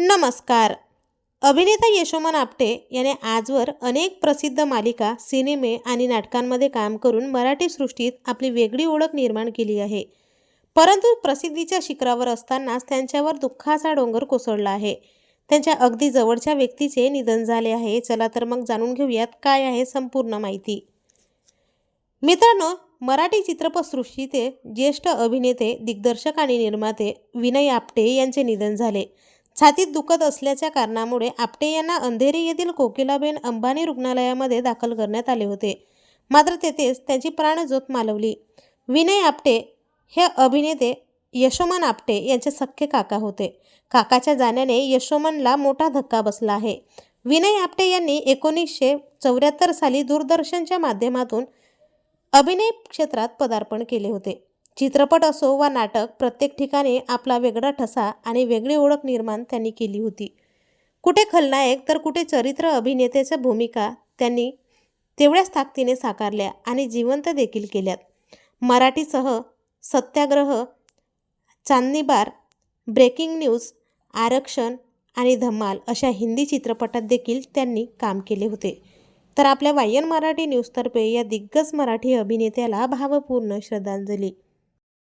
नमस्कार. अभिनेता यशोमन आपटे याने आजवर अनेक प्रसिद्ध मालिका सिनेमे आणि नाटकांमध्ये काम करून मराठी सृष्टीत आपली वेगळी ओळख निर्माण केली आहे. परंतु प्रसिद्धीच्या शिखरावर असतानाच त्यांच्यावर दुःखाचा डोंगर कोसळला आहे. त्यांच्या अगदी जवळच्या व्यक्तीचे निधन झाले आहे. चला तर मग जाणून घेऊयात काय आहे संपूर्ण माहिती. मित्रांनो मराठी चित्रपटसृष्टीचे ज्येष्ठ अभिनेते दिग्दर्शक आणि निर्माते विनय आपटे यांचे निधन झाले. छातीत दुखत असल्याच्या कारणामुळे आपटे यांना अंधेरी येथील कोकिलाबेन अंबानी रुग्णालयामध्ये दाखल करण्यात आले होते. मात्र तेथेच त्यांची प्राणज्योत मालवली. विनय आपटे हे अभिनेते यशोमन आपटे यांचे सख्खे काका होते. काकाच्या जाण्याने यशोमनला मोठा धक्का बसला आहे. विनय आपटे यांनी एकोणीसशे चौऱ्याहत्तर साली दूरदर्शनच्या माध्यमातून अभिनय क्षेत्रात पदार्पण केले होते. चित्रपट असो वा नाटक प्रत्येक ठिकाणी आपला वेगळा ठसा आणि वेगळी ओळख निर्माण त्यांनी केली होती. कुठे खलनायक तर कुठे चरित्र अभिनेत्याच्या भूमिका त्यांनी तेवढ्याच ताकदीने साकारल्या आणि जिवंत देखील केल्यात. मराठीसह सत्याग्रह चांदनीबार ब्रेकिंग न्यूज आरक्षण आणि धमाल अशा हिंदी चित्रपटात देखील त्यांनी काम केले होते. तर आपल्या वायन मराठी न्यूजतर्फे या दिग्गज मराठी अभिनेत्याला भावपूर्ण श्रद्धांजली.